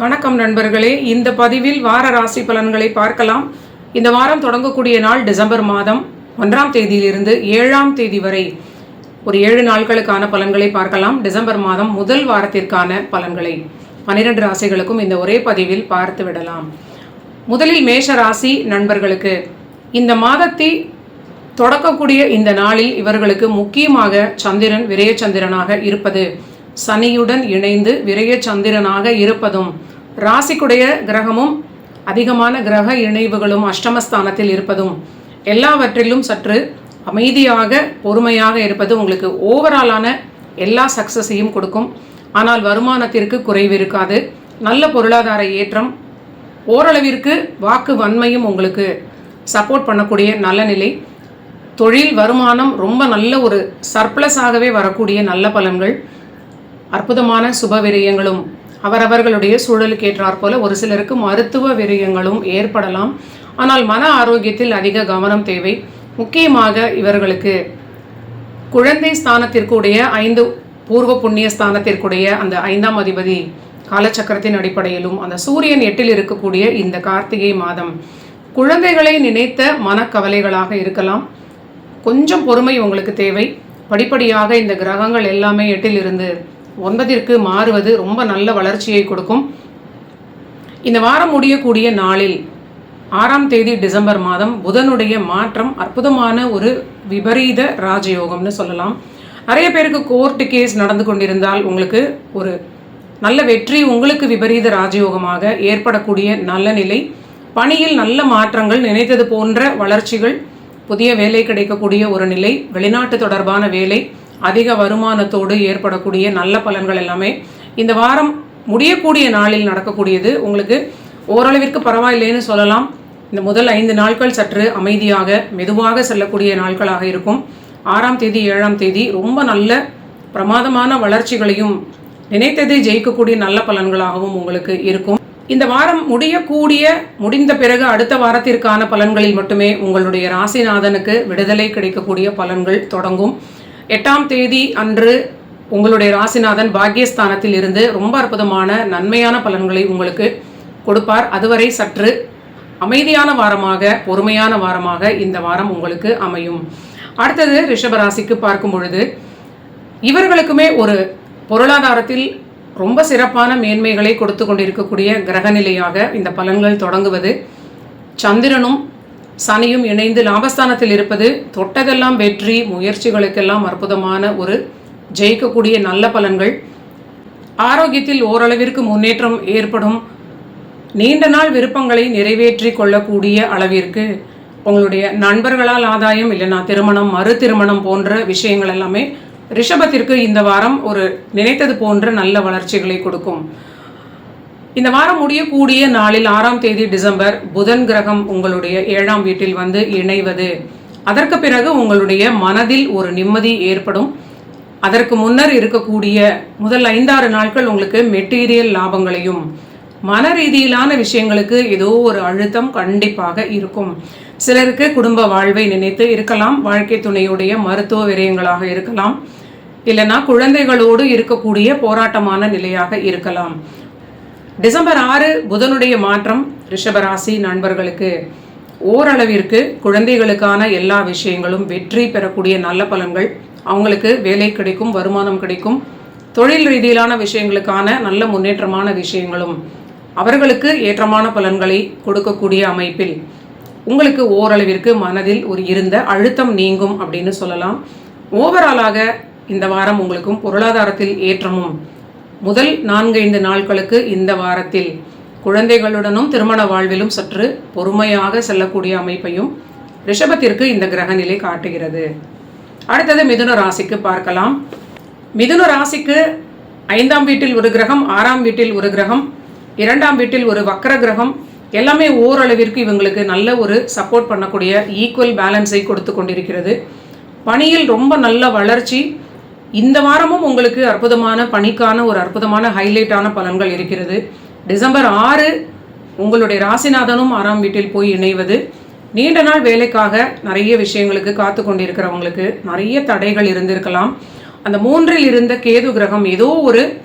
வணக்கம் நண்பர்களே. இந்த பதிவில் வார ராசி பலன்களை பார்க்கலாம். இந்த வாரம் தொடங்கக்கூடிய நாள் டிசம்பர் மாதம் ஒன்றாம் தேதியிலிருந்து ஏழாம் தேதி வரை ஒரு ஏழு நாட்களுக்கான பலன்களை பார்க்கலாம். டிசம்பர் மாதம் முதல் வாரத்திற்கான பலன்களை பன்னிரண்டு ராசிகளுக்கும் இந்த ஒரே பதிவில் பார்த்து விடலாம். முதலில் மேஷ ராசி நண்பர்களுக்கு இந்த மாதத்தை தொடக்கக்கூடிய இந்த நாளில் இவர்களுக்கு முக்கியமாக சந்திரன் விரயச்சந்திரனாக இருப்பது சனியுடன் இணைந்து விரைய சந்திரனாக இருப்பதும் ராசிக்குடைய கிரகமும் அதிகமான கிரக இணைவுகளும் அஷ்டமஸ்தானத்தில் இருப்பதும் எல்லாவற்றிலும் சற்று அமைதியாக பொறுமையாக இருப்பது உங்களுக்கு ஓவராலான எல்லா சக்சஸையும் கொடுக்கும். ஆனால் வருமானத்திற்கு குறைவு இருக்காது. நல்ல பொருளாதார ஏற்றம் ஓரளவிற்கு வாக்கு வன்மையும் உங்களுக்கு சப்போர்ட் பண்ணக்கூடிய நல்ல நிலை. தொழில் வருமானம் ரொம்ப நல்ல ஒரு சர்ப்ளஸாகவே வரக்கூடிய நல்ல பலன்கள். அற்புதமான சுப விரயங்களும் அவரவர்களுடைய சூழலுக்கு ஏற்றாற் போல ஒரு சிலருக்கு மருத்துவ விரயங்களும் ஏற்படலாம். ஆனால் மன ஆரோக்கியத்தில் அதிக கவனம் தேவை. முக்கியமாக இவர்களுக்கு குழந்தை ஸ்தானத்திற்குடைய ஐந்து பூர்வ புண்ணிய ஸ்தானத்திற்குடைய அந்த ஐந்தாம் அதிபதி காலச்சக்கரத்தின் அடிப்படையிலும் அந்த சூரியன் எட்டில் இருக்கக்கூடிய இந்த கார்த்திகை மாதம் குழந்தைகளை நினைத்த மனக்கவலைகளாக இருக்கலாம். கொஞ்சம் பொறுமை உங்களுக்கு தேவை. படிப்படியாக இந்த கிரகங்கள் எல்லாமே எட்டில் இருந்து ஒன்பதிற்கு மாறுவது ரொம்ப நல்ல வளர்ச்சியை கொடுக்கும். இந்த வாரம் முடியக்கூடிய நாளில் ஆறாம் தேதி டிசம்பர் மாதம் புதனுடைய மாற்றம் அற்புதமான ஒரு விபரீத ராஜயோகம்னு சொல்லலாம். நிறைய பேருக்கு கோர்ட்டு கேஸ் நடந்து கொண்டிருந்தால் உங்களுக்கு ஒரு நல்ல வெற்றி உங்களுக்கு விபரீத ராஜயோகமாக ஏற்படக்கூடிய நல்ல நிலை. பணியில் நல்ல மாற்றங்கள் நினைத்தது போன்ற வளர்ச்சிகள் புதிய வேலை கிடைக்கக்கூடிய ஒரு நிலை வெளிநாட்டு தொடர்பான வேலை அதிக வருமானத்தோடு ஏற்படக்கூடிய நல்ல பலன்கள் எல்லாமே இந்த வாரம் முடியக்கூடிய நாளில் நடக்கக்கூடியது. உங்களுக்கு ஓரளவிற்கு பரவாயில்லைன்னு சொல்லலாம். இந்த முதல் ஐந்து நாட்கள் சற்று அமைதியாக மெதுவாக செல்லக்கூடிய நாட்களாக இருக்கும். ஆறாம் தேதி ஏழாம் தேதி ரொம்ப நல்ல பிரமாதமான வளர்ச்சிகளையும் நினைத்ததை ஜெயிக்கக்கூடிய நல்ல பலன்களாகவும் உங்களுக்கு இருக்கும். இந்த வாரம் முடியக்கூடிய முடிந்த பிறகு அடுத்த வாரத்திற்கான பலன்களில் மட்டுமே உங்களுடைய ராசிநாதனுக்கு விடுதலை கிடைக்கக்கூடிய பலன்கள் தொடங்கும். எட்டாம் தேதி அன்று உங்களுடைய ராசிநாதன் பாக்கியஸ்தானத்தில் இருந்து ரொம்ப அற்புதமான நன்மையான பலன்களை உங்களுக்கு கொடுப்பார். அதுவரை சற்று அமைதியான வாரமாக பொறுமையான வாரமாக இந்த வாரம் உங்களுக்கு அமையும். அடுத்தது ரிஷபராசிக்கு பார்க்கும் பொழுது இவர்களுக்குமே ஒரு பொருளாதாரத்தில் ரொம்ப சிறப்பான மேன்மைகளை கொடுத்து கொண்டிருக்கக்கூடிய கிரகநிலையாக இந்த பலன்கள் தொடங்குவது. சந்திரனும் சனியும் இணைந்து லாபஸ்தானத்தில் இருப்பது தொட்டதெல்லாம் வெற்றி முயற்சிகளுக்கெல்லாம் அற்புதமான ஒரு ஜெயிக்கக்கூடிய நல்ல பலன்கள். ஆரோக்கியத்தில் ஓரளவிற்கு முன்னேற்றம் ஏற்படும். நீண்ட நாள் விருப்பங்களை நிறைவேற்றி கொள்ளக்கூடிய அளவிற்கு உங்களுடைய நண்பர்களால் ஆதாயம் இல்லைனா திருமணம் மறு திருமணம் போன்ற விஷயங்கள் எல்லாமே ரிஷபத்திற்கு இந்த வாரம் ஒரு நினைத்தது போன்ற நல்ல வளர்ச்சிகளை கொடுக்கும். இந்த வாரம் முடியக்கூடிய நாளில் ஆறாம் தேதி டிசம்பர் புதன் கிரகம் உங்களுடைய ஏழாம் வீட்டில் வந்து இணைவது. அதற்கு பிறகு உங்களுடைய மனதில் ஒரு நிம்மதி ஏற்படும். அதற்கு முன்னர் இருக்கக்கூடிய முதல் ஐந்தாறு நாட்கள் உங்களுக்கு மெட்டீரியல் லாபங்களையும் மன ரீதியிலான விஷயங்களுக்கு ஏதோ ஒரு அழுத்தம் கண்டிப்பாக இருக்கும். சிலருக்கு குடும்ப வாழ்வை நினைத்து இருக்கலாம் வாழ்க்கை துணையுடைய மருத்துவ விரயங்களாக இருக்கலாம் இல்லைனா குழந்தைகளோடு இருக்கக்கூடிய போராட்டமான நிலையாக இருக்கலாம். டிசம்பர் ஆறு புதனுடைய மாற்றம் ரிஷபராசி நண்பர்களுக்கு. ஓரளவிற்கு குழந்தைகளுக்கான எல்லா விஷயங்களும் வெற்றி பெறக்கூடிய நல்ல பலன்கள். அவங்களுக்கு வேலை கிடைக்கும் வருமானம் கிடைக்கும். தொழில் ரீதியிலான விஷயங்களுக்கான நல்ல முன்னேற்றமான விஷயங்களும் அவர்களுக்கு ஏற்றமான பலன்களை கொடுக்கக்கூடிய அமைப்பில். உங்களுக்கு ஓரளவிற்கு மனதில் ஒரு இருந்த அழுத்தம் நீங்கும் அப்படின்னு சொல்லலாம். ஓவராலாக இந்த வாரம் உங்களுக்கும் பொருளாதாரத்தில் ஏற்றமும் முதல் நான்கைந்து நாட்களுக்கு இந்த வாரத்தில் குழந்தைகளுடனும் திருமண வாழ்விலும் சற்று பொறுமையாக செல்லக்கூடிய அமைப்பையும் ரிஷபத்திற்கு இந்த கிரகநிலை காட்டுகிறது. அடுத்தது மிதுன ராசிக்கு பார்க்கலாம். மிதுன ராசிக்கு ஐந்தாம் வீட்டில் ஒரு கிரகம் ஆறாம் வீட்டில் ஒரு கிரகம் இரண்டாம் வீட்டில் ஒரு வக்கர கிரகம் எல்லாமே ஓரளவிற்கு இவங்களுக்கு நல்ல ஒரு சப்போர்ட் பண்ணக்கூடிய ஈக்குவல் பேலன்ஸை கொடுத்து கொண்டிருக்கிறது. பணியில் ரொம்ப நல்ல வளர்ச்சி இந்த வாரமும் உங்களுக்கு அற்புதமான பணிக்கான ஒரு அற்புதமான ஹைலைட்டான பலன்கள் இருக்கிறது. டிசம்பர் ஆறு உங்களுடைய ராசிநாதனும் ஆறாம் வீட்டில் போய் இணைவது. நீண்ட நாள் வேலைக்காக நிறைய விஷயங்களுக்கு காத்து கொண்டிருக்கிறவங்களுக்கு நிறைய தடைகள் இருந்திருக்கலாம். அந்த மூன்றில் இருந்த கேது கிரகம் ஏதோ ஒரு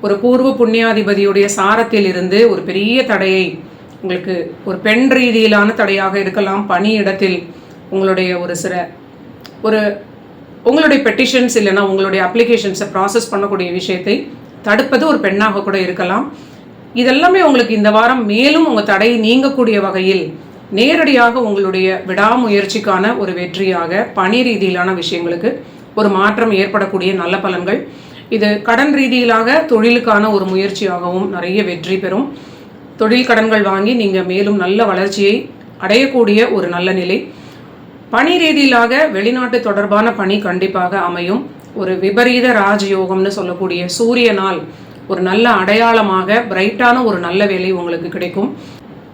ஒரு பூர்வ புண்ணியாதிபதியுடைய சாரத்தில் இருந்து ஒரு பெரிய தடையை உங்களுக்கு ஒரு பெண் ரீதியிலான தடையாக இருக்கலாம். பணி இடத்தில் உங்களுடைய ஒரு சில ஒரு உங்களுடைய பெட்டிஷன்ஸ் இல்லைன்னா உங்களுடைய அப்ளிகேஷன்ஸை ப்ராசஸ் பண்ணக்கூடிய விஷயத்தை தடுப்பது ஒரு பெண்ணாக கூட இருக்கலாம். இதெல்லாமே உங்களுக்கு இந்த வாரம் மேலும் உங்கள் தடை நீங்கக்கூடிய வகையில் நேரடியாக உங்களுடைய விடாமுயற்சிக்கான ஒரு வெற்றியாக பணி ரீதியிலான விஷயங்களுக்கு ஒரு மாற்றம் ஏற்படக்கூடிய நல்ல பலன்கள். இது கடன் ரீதியிலாக தொழிலுக்கான ஒரு முயற்சியாகவும் நிறைய வெற்றி பெறும். தொழில் கடன்கள் வாங்கி நீங்கள் மேலும் நல்ல வளர்ச்சியை அடையக்கூடிய ஒரு நல்ல நிலை. பணி ரீதியிலாக வெளிநாட்டு தொடர்பான பணி கண்டிப்பாக அமையும். ஒரு விபரீத ராஜயோகம்னு சொல்லக்கூடிய சூரியனால் ஒரு நல்ல அடையாளமாக பிரைட்டான ஒரு நல்ல வேலை உங்களுக்கு கிடைக்கும்.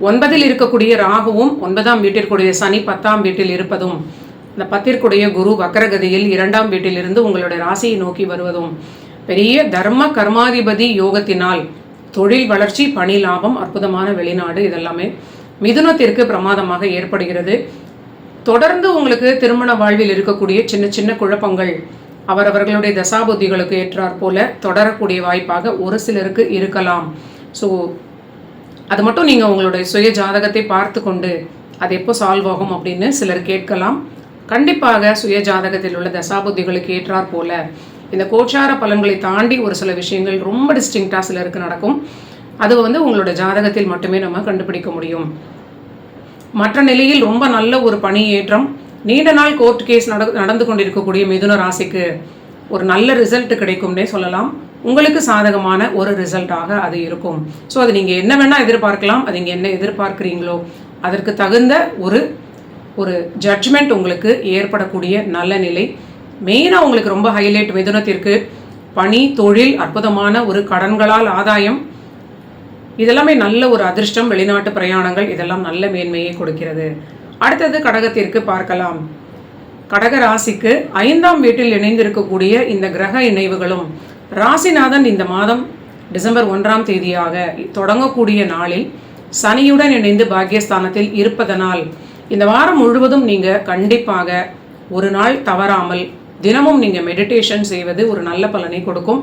ஒன்பதில் இருக்கக்கூடிய ராகுவும் ஒன்பதாம் வீட்டிற்குடைய சனி பத்தாம் வீட்டில் இருப்பதும் இந்த பத்திற்குடைய குரு வக்கரகதியில் இரண்டாம் வீட்டிலிருந்து உங்களுடைய ராசியை நோக்கி வருவதும் பெரிய தர்ம கர்மாதிபதி யோகத்தினால் தொழில் வளர்ச்சி பணி லாபம் அற்புதமான வெளிநாடு இதெல்லாமே மிதுனத்திற்கு பிரமாதமாக ஏற்படுகிறது. தொடர்ந்து உங்களுக்கு திருமண வாழ்வில் இருக்கக்கூடிய சின்ன சின்ன குழப்பங்கள் அவரவர்களுடைய தசாபுத்திகளுக்கு ஏற்றாற் போல தொடரக்கூடிய வாய்ப்பாக ஒரு சிலருக்கு இருக்கலாம். ஸோ அது மட்டும் நீங்கள் உங்களுடைய சுய ஜாதகத்தை பார்த்து கொண்டு அது எப்போ சால்வ் ஆகும் அப்படின்னு சிலர் கேட்கலாம். கண்டிப்பாக சுய ஜாதகத்தில் உள்ள தசாபுத்திகளுக்கு ஏற்றாற் போல இந்த கோச்சார பலன்களை தாண்டி ஒரு சில விஷயங்கள் ரொம்ப டிஸ்டிங்டாக சிலருக்கு நடக்கும். அது வந்து உங்களோட ஜாதகத்தில் மட்டுமே நம்ம கண்டுபிடிக்க முடியும். மற்ற நிலையில் ரொம்ப நல்ல ஒரு பணி ஏற்றம் நீண்ட நாள் கோர்ட் கேஸ் நட நடந்து கொண்டிருக்கக்கூடிய மிதுன ராசிக்கு ஒரு நல்ல ரிசல்ட் கிடைக்கும்னே சொல்லலாம். உங்களுக்கு சாதகமான ஒரு ரிசல்ட்டாக அது இருக்கும். ஸோ அது நீங்கள் என்ன வேணால் எதிர்பார்க்கலாம். அது நீங்கள் என்ன எதிர்பார்க்குறீங்களோ அதற்கு தகுந்த ஒரு ஒரு ஜட்ஜ்மெண்ட் உங்களுக்கு ஏற்படக்கூடிய நல்ல நிலை. மெயினாக உங்களுக்கு ரொம்ப ஹைலைட் மிதுனத்திற்கு பணி தொழில் அற்புதமான ஒரு கடன்களால் ஆதாயம். இதெல்லாமே நல்ல ஒரு அதிர்ஷ்டம் வெளிநாட்டு பிரயாணங்கள் இதெல்லாம் நல்ல மேன்மையை கொடுக்கிறது. அடுத்தது கடகத்திற்கு பார்க்கலாம். கடக ராசிக்கு ஐந்தாம் வீட்டில் இணைந்திருக்கக்கூடிய இந்த கிரக இணைவுகளும் ராசிநாதன் இந்த மாதம் டிசம்பர் ஒன்றாம் தேதியாக தொடங்கக்கூடிய நாளில் சனியுடன் இணைந்து பாக்கியஸ்தானத்தில் இருப்பதனால் இந்த வாரம் முழுவதும் நீங்கள் கண்டிப்பாக ஒரு நாள் தவறாமல் தினமும் நீங்கள் மெடிடேஷன் செய்வது ஒரு நல்ல பலனை கொடுக்கும்.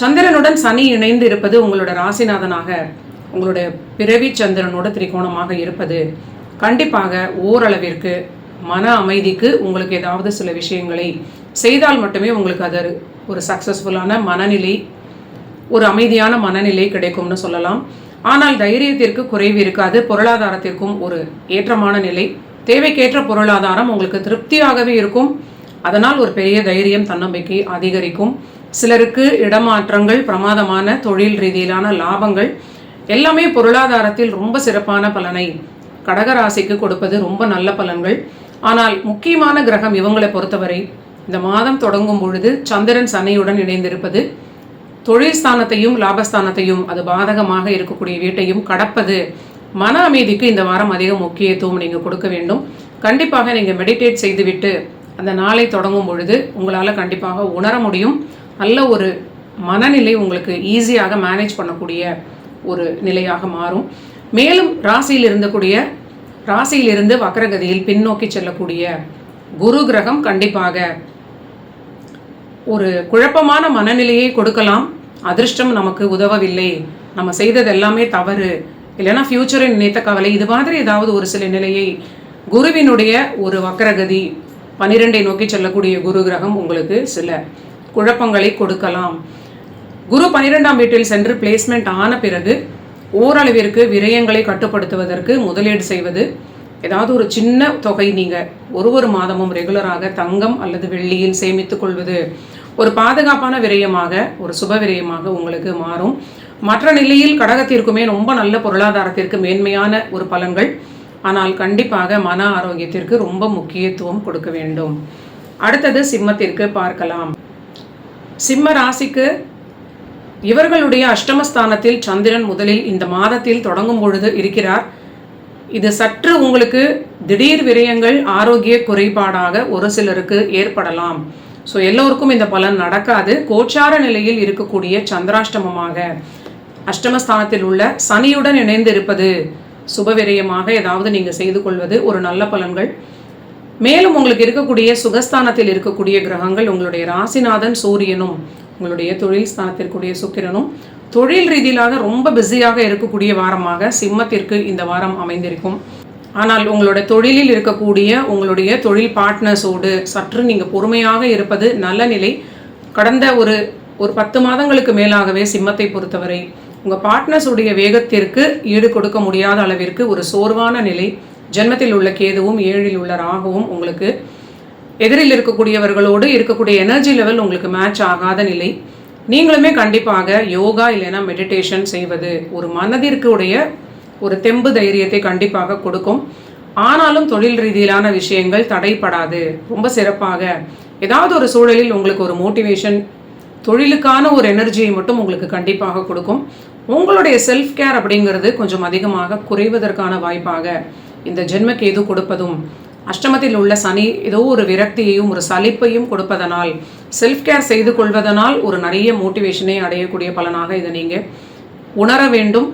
சந்திரனுடன் சனி இணைந்து இருப்பது உங்களோட ராசிநாதனாக உங்களுடைய பிறவி சந்திரனோட திரிகோணமாக இருப்பது. கண்டிப்பாக ஓரளவிற்கு மன அமைதிக்கு உங்களுக்கு ஏதாவது சில விஷயங்களை செய்தால் மட்டுமே உங்களுக்கு அது ஒரு சக்ஸஸ்ஃபுல்லான மனநிலை ஒரு அமைதியான மனநிலை கிடைக்கும்னு சொல்லலாம். ஆனால் தைரியத்திற்கு குறைவு இருக்காது பொருளாதாரத்திற்கும் ஒரு ஏற்றமான நிலை. தேவைக்கேற்ற பொருளாதாரம் உங்களுக்கு திருப்தியாகவே இருக்கும். அதனால் ஒரு பெரிய தைரியம் தன்னம்பிக்கை அதிகரிக்கும். சிலருக்கு இடமாற்றங்கள் பிரமாதமான தொழில் ரீதியிலான லாபங்கள் எல்லாமே பொருளாதாரத்தில் ரொம்ப சிறப்பான பலனை கடகராசிக்கு கொடுப்பது ரொம்ப நல்ல பலன்கள். ஆனால் முக்கியமான கிரகம் இவங்களை பொறுத்தவரை இந்த மாதம் தொடங்கும் பொழுது சந்திரன் சனியுடன் இணைந்திருப்பது தொழில் ஸ்தானத்தையும் லாபஸ்தானத்தையும் அது பாதகமாக இருக்கக்கூடிய வீட்டையும் கடப்பது மன அமைதிக்கு இந்த வாரம் அதிக முக்கியத்துவம் நீங்கள் கொடுக்க வேண்டும். கண்டிப்பாக நீங்கள் மெடிடேட் செய்துவிட்டு அந்த நாளை தொடங்கும் பொழுது உங்களால் கண்டிப்பாக உணர முடியும். நல்ல ஒரு மனநிலை உங்களுக்கு ஈஸியாக மேனேஜ் பண்ணக்கூடிய ஒரு நிலையாக மாறும். மேலும் ராசியில் இருந்தக்கூடிய ராசியிலிருந்து வக்கரகதியில் பின்னோக்கி செல்லக்கூடிய குரு கிரகம் கண்டிப்பாக ஒரு குழப்பமான மனநிலையை கொடுக்கலாம். அதிர்ஷ்டம் நமக்கு உதவவில்லை. நம்ம செய்தது எல்லாமே தவறு. இல்லைன்னா ஃப்யூச்சரை நினைத்த கவலை. இது மாதிரி ஏதாவது ஒரு சில நிலையை குருவினுடைய ஒரு வக்கரகதி பன்னிரெண்டை நோக்கி செல்லக்கூடிய குரு கிரகம் உங்களுக்கு சில குழப்பங்களை கொடுக்கலாம். குரு பனிரெண்டாம் வீட்டில் சென்று பிளேஸ்மெண்ட் ஆன பிறகு ஓரளவிற்கு விரயங்களை கட்டுப்படுத்துவதற்கு முதலீடு செய்வது. ஏதாவது ஒரு சின்ன தொகை நீங்கள் ஒரு ஒரு மாதமும் ரெகுலராக தங்கம் அல்லது வெள்ளியில் சேமித்துக் கொள்வது ஒரு பாதுகாப்பான விரயமாக ஒரு சுப விரயமாக உங்களுக்கு மாறும். மற்ற நிலையில் கடகத்திற்குமே ரொம்ப நல்ல பொருளாதாரத்திற்கு மேன்மையான ஒரு பலன்கள். ஆனால் கண்டிப்பாக மன ஆரோக்கியத்திற்கு ரொம்ப முக்கியத்துவம் கொடுக்க வேண்டும். அடுத்தது சிம்மத்திற்கு பார்க்கலாம். சிம்ம ராசிக்கு இவர்களுடைய அஷ்டமஸ்தானத்தில் சந்திரன் முதலில் இந்த மாதத்தில் தொடங்கும் பொழுது இருக்கிறார். இது சற்று உங்களுக்கு திடீர் விரயங்கள் ஆரோக்கிய குறைபாடாக ஒரு சிலருக்கு ஏற்படலாம். ஸோ எல்லோருக்கும் இந்த பலன் நடக்காது. கோச்சார நிலையில் இருக்கக்கூடிய சந்திராஷ்டமமாக அஷ்டமஸ்தானத்தில் உள்ள சனியுடன் இணைந்து இருப்பது சுபவிரயமாக ஏதாவது நீங்கள் செய்து கொள்வது ஒரு நல்ல பலன்கள். மேலும் உங்களுக்கு இருக்கக்கூடிய சுகஸ்தானத்தில் இருக்கக்கூடிய கிரகங்கள் உங்களுடைய ராசிநாதன் சூரியனும் உங்களுடைய தொழில் ஸ்தானத்திற்குரிய சுக்கிரனும் தொழில் ரீதியிலாக ரொம்ப பிஸியாக இருக்கக்கூடிய வாரமாக சிம்மத்திற்கு இந்த வாரம் அமைந்திருக்கும். ஆனால் உங்களோட தொழிலில் இருக்கக்கூடிய உங்களுடைய தொழில் பார்ட்னர்ஸோடு சற்று நீங்கள் பொறுமையாக இருப்பது நல்ல நிலை. கடந்த ஒரு ஒரு பத்து மாதங்களுக்கு மேலாகவே சிம்மத்தை பொறுத்தவரை உங்கள் பார்ட்னர்ஸுடைய வேகத்திற்கு ஈடு கொடுக்க முடியாத அளவிற்கு ஒரு சோர்வான நிலை. ஜென்மத்தில் உள்ள கேதுவும் ஏழில் உள்ள ராகுவும் உங்களுக்கு எதிரில் இருக்கக்கூடியவர்களோடு இருக்கக்கூடிய எனர்ஜி லெவல் உங்களுக்கு மேட்ச் ஆகாத நிலை. நீங்களுமே கண்டிப்பாக யோகா இல்லைன்னா மெடிடேஷன் செய்வது ஒரு மனதிற்கு உடைய ஒரு தெம்பு தைரியத்தை கண்டிப்பாக கொடுக்கும். ஆனாலும் தொழில் ரீதியிலான விஷயங்கள் தடைப்படாது ரொம்ப சிறப்பாக. ஏதாவது ஒரு சூழலில் உங்களுக்கு ஒரு மோட்டிவேஷன் தொழிலுக்கான ஒரு எனர்ஜியை மட்டும் உங்களுக்கு கண்டிப்பாக கொடுக்கும். உங்களுடைய செல்ஃப் கேர் அப்படிங்கிறது கொஞ்சம் அதிகமாக குறைவதற்கான வாய்ப்பாக இந்த ஜென்மக்கேது கொடுப்பதும்? அஷ்டமத்தில் உள்ள சனி ஏதோ ஒரு விரக்தியையும் ஒரு சலிப்பையும் கொடுப்பதனால் செல்ஃப் கேர் செய்து கொள்வதனால் ஒரு நிறைய மோட்டிவேஷனை அடையக்கூடிய பலனாக இதை நீங்கள் உணர வேண்டும்.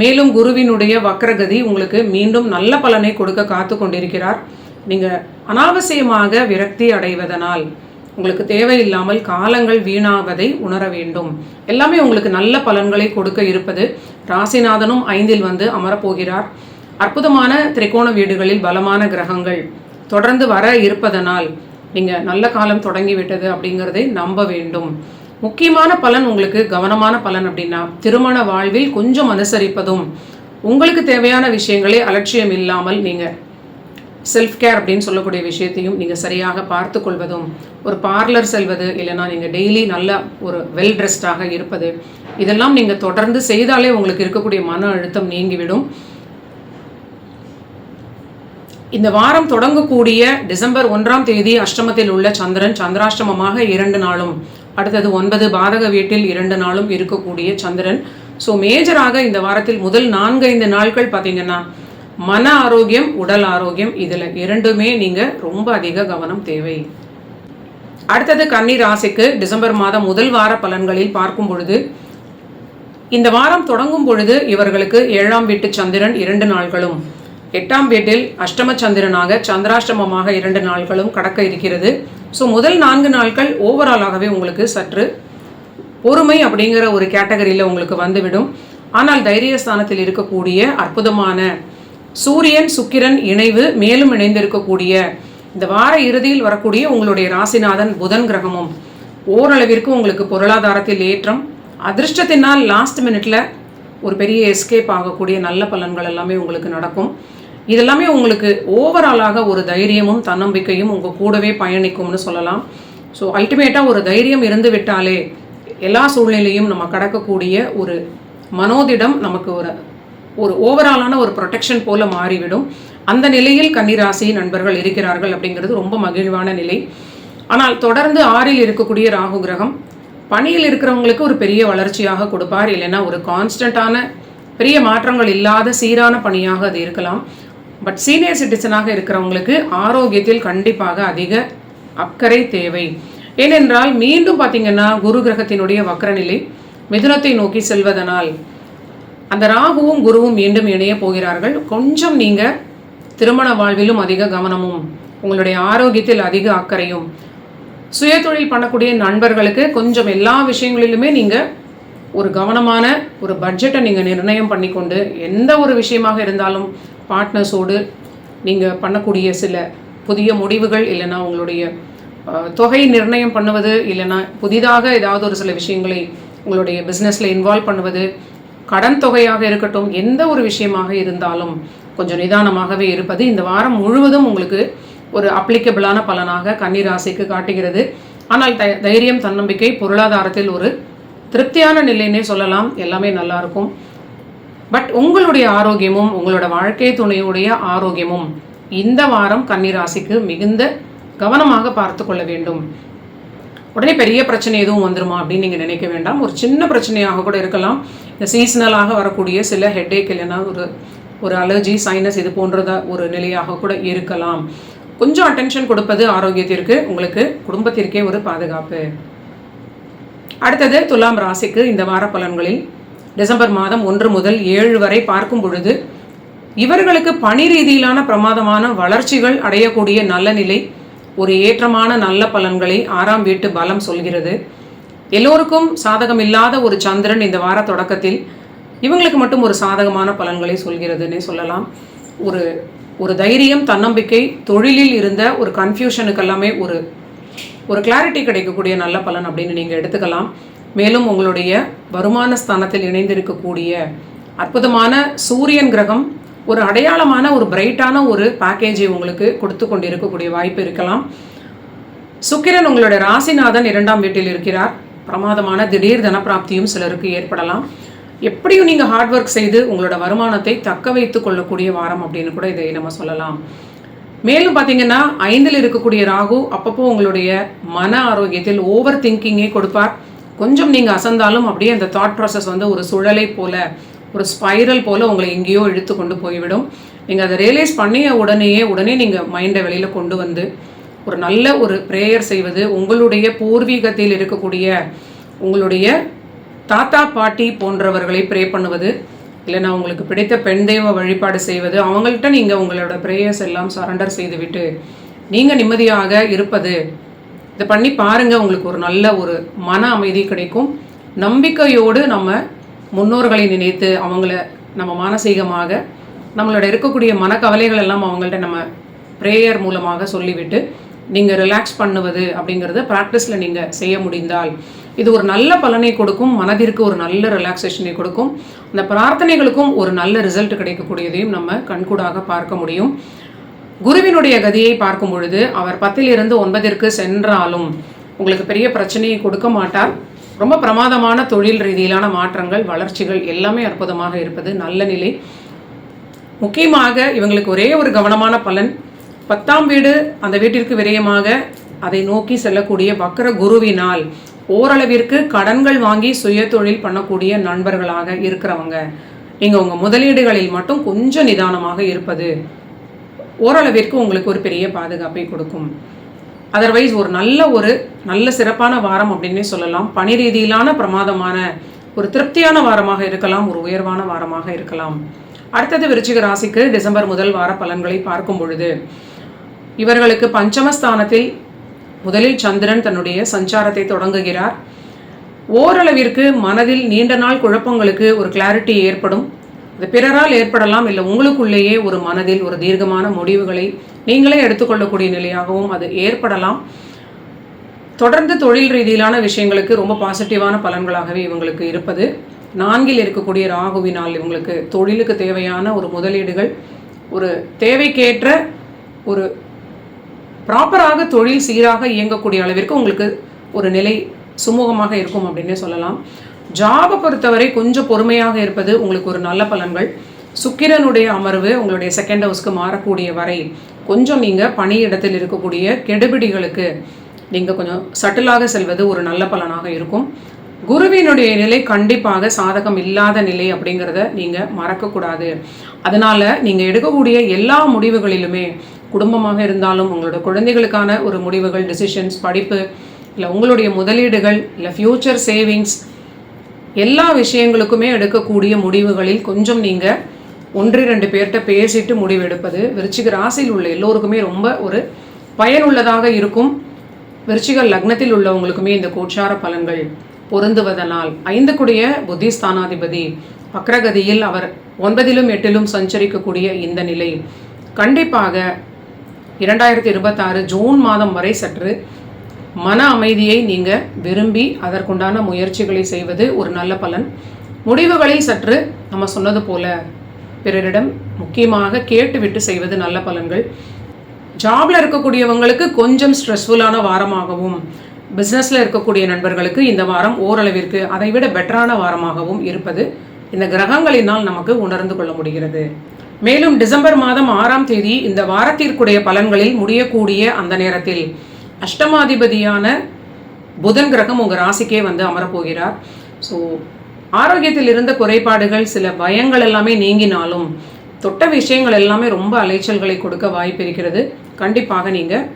மேலும் குருவினுடைய வக்ரகதி உங்களுக்கு மீண்டும் நல்ல பலனை கொடுக்க காத்து கொண்டிருக்கிறார். நீங்கள் அனாவசியமாக விரக்தி அடைவதனால் உங்களுக்கு தேவையில்லாமல் காலங்கள் வீணாவதை உணர வேண்டும். எல்லாமே உங்களுக்கு நல்ல பலன்களை கொடுக்க இருப்பது. ராசிநாதனும் ஐந்தில் வந்து அமரப்போகிறார். அற்புதமான திரிகோண வீடுகளில் பலமான கிரகங்கள் தொடர்ந்து வர இருப்பதனால் நீங்கள் நல்ல காலம் தொடங்கிவிட்டது அப்படிங்கிறதை நம்ப வேண்டும். முக்கியமான பலன் உங்களுக்கு கவனமான பலன் அப்படின்னா திருமண வாழ்வில் கொஞ்சம் அனுசரிப்பதும் உங்களுக்கு தேவையான விஷயங்களை அலட்சியம் இல்லாமல் நீங்கள் செல்ஃப் கேர் அப்படின்னு சொல்லக்கூடிய விஷயத்தையும் நீங்கள் சரியாக பார்த்து கொள்வதும் ஒரு பார்லர் செல்வது இல்லைனா நீங்கள் டெய்லி நல்ல ஒரு வெல் ட்ரெஸ்டாக இருப்பது இதெல்லாம் நீங்கள் தொடர்ந்து செய்தாலே உங்களுக்கு இருக்கக்கூடிய மன அழுத்தம் நீங்கிவிடும். இந்த வாரம் தொடங்கக்கூடிய டிசம்பர் ஒன்றாம் தேதி அஷ்டமத்தில் உள்ள சந்திரன் சந்திராஷ்டமமாக இரண்டு நாளும் அடுத்தது ஒன்பது பாதக வீட்டில் இரண்டு நாளும் இருக்கக்கூடிய சந்திரன். ஸோ மேஜராக இந்த வாரத்தில் முதல் நான்கைந்து நாட்கள் பார்த்தீங்கன்னா மன ஆரோக்கியம் உடல் ஆரோக்கியம் இதில் இரண்டுமே நீங்கள் ரொம்ப அதிக கவனம் தேவை. அடுத்தது கன்னி ராசிக்கு டிசம்பர் மாதம் முதல் வார பலன்களில் பார்க்கும் பொழுது இந்த வாரம் தொடங்கும் பொழுது இவர்களுக்கு ஏழாம் வீட்டு சந்திரன் இரண்டு நாள்களும் எட்டாம் வீட்டில் அஷ்டம சந்திரனாக சந்திராஷ்டமமாக இரண்டு நாட்களும் கடக்க இருக்கிறது. ஸோ முதல் நான்கு நாட்கள் ஓவராலாகவே உங்களுக்கு சற்று பொறுமை அப்படிங்கிற ஒரு கேட்டகரியில் உங்களுக்கு வந்துவிடும். ஆனால் தைரியஸ்தானத்தில் இருக்கக்கூடிய அற்புதமான சூரியன் சுக்கிரன் இணைவு மேலும் இணைந்திருக்கக்கூடிய இந்த வார இறுதியில் வரக்கூடிய உங்களுடைய ராசிநாதன் புதன் கிரகமும் ஓரளவிற்கு உங்களுக்கு பொருளாதாரத்தில் ஏற்றம். அதிர்ஷ்டத்தினால் லாஸ்ட் மினிட்ல ஒரு பெரிய எஸ்கேப் ஆகக்கூடிய நல்ல பலன்கள் எல்லாமே உங்களுக்கு நடக்கும். இதெல்லாமே உங்களுக்கு ஓவராலாக ஒரு தைரியமும் தன்னம்பிக்கையும் உங்கள் கூடவே பயணிக்கும்னு சொல்லலாம். ஸோ அல்டிமேட்டாக ஒரு தைரியம் இருந்து விட்டாலே எல்லா சூழ்நிலையும் நம்ம கடக்கக்கூடிய ஒரு மனோதிடம் நமக்கு ஒரு ஒரு ஓவராலான ஒரு ப்ரொடெக்ஷன் போல மாறிவிடும். அந்த நிலையில் கன்னிராசி நண்பர்கள் இருக்கிறார்கள் அப்படிங்கிறது ரொம்ப மகிழ்வான நிலை. ஆனால் தொடர்ந்து ஆறில் இருக்கக்கூடிய ராகு கிரகம் பணியில் இருக்கிறவங்களுக்கு ஒரு பெரிய வளர்ச்சியாக கொடுப்பார். இல்லைன்னா ஒரு கான்ஸ்டண்ட்டான பெரிய மாற்றங்கள் இல்லாத சீரான பணியாக அது இருக்கலாம். பட் சீனியர் சிட்டிசனாக இருக்கிறவங்களுக்கு ஆரோக்கியத்தில் கண்டிப்பாக அதிக அக்கறை தேவை. ஏனென்றால் மீண்டும் பார்த்தீங்கன்னா குரு கிரகத்தினுடைய வக்கரநிலை மிதுனத்தை நோக்கி செல்வதனால் அந்த ராகுவும் குருவும் மீண்டும் இணைய போகிறார்கள். கொஞ்சம் நீங்கள் திருமண வாழ்விலும் அதிக கவனமும் உங்களுடைய ஆரோக்கியத்தில் அதிக அக்கறையும் சுயதொழில் பண்ணக்கூடிய நண்பர்களுக்கு கொஞ்சம் எல்லா விஷயங்களிலுமே நீங்கள் ஒரு கவனமான ஒரு பட்ஜெட்டை நீங்கள் நிர்ணயம் பண்ணிக்கொண்டு எந்த ஒரு விஷயமாக இருந்தாலும் பார்ட்னர்ஸோடு நீங்கள் பண்ணக்கூடிய சில புதிய முடிவுகள் இல்லைன்னா உங்களுடைய தொகை நிர்ணயம் பண்ணுவது இல்லைன்னா புதிதாக ஏதாவது ஒரு சில விஷயங்களை உங்களுடைய பிஸ்னஸில் இன்வால்வ் பண்ணுவது கடன் தொகையாக இருக்கட்டும் எந்த ஒரு விஷயமாக இருந்தாலும் கொஞ்சம் நிதானமாகவே இருப்பது இந்த வாரம் முழுவதும் உங்களுக்கு ஒரு அப்ளிகபிளான பலனாக கன்னிராசிக்கு காட்டுகிறது. ஆனால் தை தைரியம் தன்னம்பிக்கை பொருளாதாரத்தில் ஒரு திருப்தியான நிலைன்னே சொல்லலாம். எல்லாமே நல்லா இருக்கும். பட் உங்களுடைய ஆரோக்கியமும் உங்களோட வாழ்க்கை துணையுடைய ஆரோக்கியமும் இந்த வாரம் கன்னிராசிக்கு மிகுந்த கவனமாக பார்த்து கொள்ள வேண்டும். உடனே பெரிய பிரச்சனை எதுவும் வந்துருமா அப்படின்னு நீங்கள் நினைக்க வேண்டாம். ஒரு சின்ன பிரச்சனையாக கூட இருக்கலாம். இந்த சீசனலாக வரக்கூடிய சில ஹெட்டேக் இல்லைன்னா ஒரு ஒரு அலர்ஜி சைனஸ் இது போன்றத ஒரு நிலையாக கூட இருக்கலாம். கொஞ்சம் அட்டென்ஷன் கொடுப்பது ஆரோக்கியத்திற்கு உங்களுக்கு குடும்பத்திற்கே ஒரு பாதுகாப்பு. அடுத்தது துலாம் ராசிக்கு இந்த வார பலன்களில் டிசம்பர் மாதம் ஒன்று முதல் ஏழு வரை பார்க்கும் பொழுது இவர்களுக்கு பணி ரீதியிலான பிரமாதமான வளர்ச்சிகள் அடையக்கூடிய நல்ல நிலை ஒரு ஏற்றமான நல்ல பலன்களை ஆறாம் வீட்டு பலம் சொல்கிறது. எல்லோருக்கும் சாதகம் இல்லாத ஒரு சந்திரன் இந்த வார தொடக்கத்தில் இவங்களுக்கு மட்டும் ஒரு சாதகமான பலன்களை சொல்கிறதுன்னே சொல்லலாம். ஒரு ஒரு தைரியம் தன்னம்பிக்கை தொழிலில் இருந்த ஒரு கன்ஃபியூஷனுக்கு எல்லாமே ஒரு ஒரு கிளாரிட்டி கிடைக்கக்கூடிய நல்ல பலன் அப்படின்னு நீங்கள் எடுத்துக்கலாம். மேலும் உங்களுடைய வருமான ஸ்தானத்தில் இணைந்திருக்கக்கூடிய அற்புதமான சூரியன் கிரகம் ஒரு அடையாளமான ஒரு பிரைட்டான ஒரு பேக்கேஜை உங்களுக்கு கொடுத்து கொண்டிருக்கக்கூடிய வாய்ப்பு இருக்கலாம். சுக்கிரன் உங்களுடைய ராசிநாதன் இரண்டாம் வீட்டில் இருக்கிறார். பிரமாதமான திடீர் தனப்பிராப்தியும் சிலருக்கு ஏற்படலாம். எப்படியும் நீங்கள் ஹார்ட் ஒர்க் செய்து உங்களோட வருமானத்தை தக்க வைத்து கொள்ளக்கூடிய வாரம் அப்படின்னு கூட இதை நம்ம சொல்லலாம். மேலும் பார்த்தீங்கன்னா ஐந்தில் இருக்கக்கூடிய ராகு அப்பப்போ உங்களுடைய மன ஆரோக்கியத்தில் ஓவர் திங்கிங்கே கொடுப்பார். கொஞ்சம் நீங்கள் அசந்தாலும் அப்படியே அந்த தாட் ப்ராசஸ் வந்து ஒரு சுழலை போல் ஒரு ஸ்பைரல் போல் உங்களை எங்கேயோ இழுத்து கொண்டு போய்விடும். நீங்கள் அதை ரியலைஸ் பண்ணிய உடனேயே உடனே நீங்கள் மைண்டை வெளியில் கொண்டு வந்து ஒரு நல்ல ஒரு ப்ரேயர் செய்வது உங்களுடைய பூர்வீகத்தில் இருக்கக்கூடிய உங்களுடைய தாத்தா பாட்டி போன்றவர்களை ப்ரே பண்ணுவது இல்லைன்னா உங்களுக்கு பிடித்த பெண் தெய்வ வழிபாடு செய்வது அவங்கள்ட்ட நீங்கள் உங்களோட ப்ரேயர்ஸ் எல்லாம் சரண்டர் செய்துவிட்டு நீங்கள் நிம்மதியாக இருப்பது இதை பண்ணி பாருங்கள் உங்களுக்கு ஒரு நல்ல ஒரு மன அமைதி கிடைக்கும். நம்பிக்கையோடு நம்ம முன்னோர்களை நினைத்து அவங்கள நம்ம மானசீகமாக நம்மளோட இருக்கக்கூடிய மனக்கவலைகள் எல்லாம் அவங்கள்ட்ட நம்ம ப்ரேயர் மூலமாக சொல்லிவிட்டு நீங்கள் ரிலாக்ஸ் பண்ணுவது அப்படிங்கிறத ப்ராக்டிஸில் நீங்கள் செய்ய முடிந்தால் இது ஒரு நல்ல பலனை கொடுக்கும் மனதிற்கு ஒரு நல்ல ரிலாக்ஸேஷனை கொடுக்கும். அந்த பிரார்த்தனைகளுக்கும் ஒரு நல்ல ரிசல்ட் கிடைக்கக்கூடியதையும் நம்ம கண்கூடாக பார்க்க முடியும். குருவினுடைய கதியை பார்க்கும் பொழுது அவர் பத்திலிருந்து ஒன்பதிற்கு சென்றாலும் உங்களுக்கு பெரிய பிரச்சனையை கொடுக்க மாட்டார். ரொம்ப பிரமாதமான தொழில் ரீதியிலான மாற்றங்கள் வளர்ச்சிகள் எல்லாமே அற்புதமாக இருப்பது நல்ல நிலை. முக்கியமாக இவங்களுக்கு ஒரே ஒரு கவனமான பலன் பத்தாம் வீடு அந்த வீட்டிற்கு விரயமாக அதை நோக்கி செல்லக்கூடிய வக்கர குருவினால் ஓரளவிற்கு கடன்கள் வாங்கி சுய தொழில் பண்ணக்கூடிய நண்பர்களாக இருக்கிறவங்க. நீங்கள் உங்கள் முதலீடுகளில் மட்டும் கொஞ்சம் நிதானமாக இருப்பது ஓரளவிற்கு உங்களுக்கு ஒரு பெரிய பாதுகாப்பை கொடுக்கும். அதர்வைஸ் ஒரு நல்ல ஒரு நல்ல சிறப்பான வாரம் அப்படின்னே சொல்லலாம். பணி ரீதியிலான பிரமாதமான ஒரு திருப்தியான வாரமாக இருக்கலாம் ஒரு உயர்வான வாரமாக இருக்கலாம். அடுத்தது விருச்சிக ராசிக்கு டிசம்பர் முதல் வார பலன்களை பார்க்கும் பொழுது இவர்களுக்கு பஞ்சமஸ்தானத்தில் முதலில் சந்திரன் தன்னுடைய சஞ்சாரத்தை தொடங்குகிறார். ஓரளவிற்கு மனதில் நீண்ட நாள் குழப்பங்களுக்கு ஒரு கிளாரிட்டி ஏற்படும். அது பிறரால் ஏற்படலாம் இல்லை உங்களுக்குள்ளேயே ஒரு மனதில் ஒரு தீர்க்கமான முடிவுகளை நீங்களே எடுத்துக்கொள்ளக்கூடிய நிலையாகவும் அது ஏற்படலாம். தொடர்ந்து தொழில் ரீதியிலான விஷயங்களுக்கு ரொம்ப பாசிட்டிவான பலன்களாகவே இவங்களுக்கு இருப்பது. நான்கில் இருக்கக்கூடிய ராகுவினால் இவங்களுக்கு தொழிலுக்கு தேவையான ஒரு முதலீடுகள் ஒரு தேவைக்கேற்ற ஒரு ப்ராப்பராக தொழில் சீராக இயங்கக்கூடிய அளவிற்கு உங்களுக்கு ஒரு நிலை சுமூகமாக இருக்கும் அப்படின்னே சொல்லலாம். ஜாபை பொறுத்தவரை கொஞ்சம் பொறுமையாக இருப்பது உங்களுக்கு ஒரு நல்ல பலன்கள். சுக்கிரனுடைய அமர்வு உங்களுடைய செகண்ட் ஹவுஸ்க்கு மாறக்கூடிய வரை கொஞ்சம் நீங்கள் பணியிடத்தில் இருக்கக்கூடிய கெடுபிடிகளுக்கு நீங்கள் கொஞ்சம் சட்டிலாக செல்வது ஒரு நல்ல பலனாக இருக்கும். குருவினுடைய நிலை கண்டிப்பாக சாதகம் இல்லாத நிலை அப்படிங்கிறத நீங்கள் மறக்கக்கூடாது. அதனால் நீங்கள் எடுக்கக்கூடிய எல்லா முடிவுகளிலுமே குடும்பமாக இருந்தாலும் உங்களோட குழந்தைகளுக்கான ஒரு முடிவுகள் டிசிஷன்ஸ் படிப்பு இல்லை உங்களுடைய முதலீடுகள் இல்லை ஃப்யூச்சர் சேவிங்ஸ் எல்லா விஷயங்களுக்குமே எடுக்கக்கூடிய முடிவுகளில் கொஞ்சம் நீங்கள் ஒன்று ரெண்டு பேர்கிட்ட பேசிட்டு முடிவெடுப்பது விருச்சிக ராசியில் உள்ள எல்லோருக்குமே ரொம்ப ஒரு பயனுள்ளதாக இருக்கும். விருச்சிக லக்னத்தில் உள்ளவங்களுக்குமே இந்த கோச்சார பலன்கள் பொருந்துவதனால். ஐந்துக்குடிய புத்திஸ்தானாதிபதி வக்ரகதியில் அவர் ஒன்பதிலும் எட்டிலும் சஞ்சரிக்கக்கூடிய இந்த நிலை. கண்டிப்பாக இரண்டாயிரத்தி இருபத்தாறு ஜூன் மாதம் வரை சற்று மன அமைதியை நீங்கள் விரும்பி அதற்குண்டான முயற்சிகளை செய்வது ஒரு நல்ல பலன். முடிவுகளை சற்று நம்ம சொன்னது போல பிறரிடம் முக்கியமாக கேட்டுவிட்டு செய்வது நல்ல பலன்கள். ஜாப்ல இருக்கக்கூடியவங்களுக்கு கொஞ்சம் ஸ்ட்ரெஸ்ஃபுல்லான வாரமாகவும் பிஸ்னஸில் இருக்கக்கூடிய நண்பர்களுக்கு இந்த வாரம் ஓரளவிற்கு அதை விட பெட்டரான வாரமாகவும் இருப்பது இந்த கிரகங்களினால் நமக்கு உணர்ந்து கொள்ள முடிகிறது. மேலும் டிசம்பர் மாதம் ஆறாம் தேதி இந்த வாரத்திற்குடைய பலன்களில் முடியக்கூடிய அந்த நேரத்தில் அஷ்டமாதிபதியான புதன் கிரகம் உங்கள் ராசிக்கே வந்து அமரப்போகிறார். ஸோ ஆரோக்கியத்தில் இருந்த குறைபாடுகள் சில பயங்கள் எல்லாமே நீங்கினாலும் தொட்ட விஷயங்கள் எல்லாமே ரொம்ப அலைச்சல்களை கொடுக்க வாய்ப்பு இருக்கிறது. கண்டிப்பாக நீங்கள்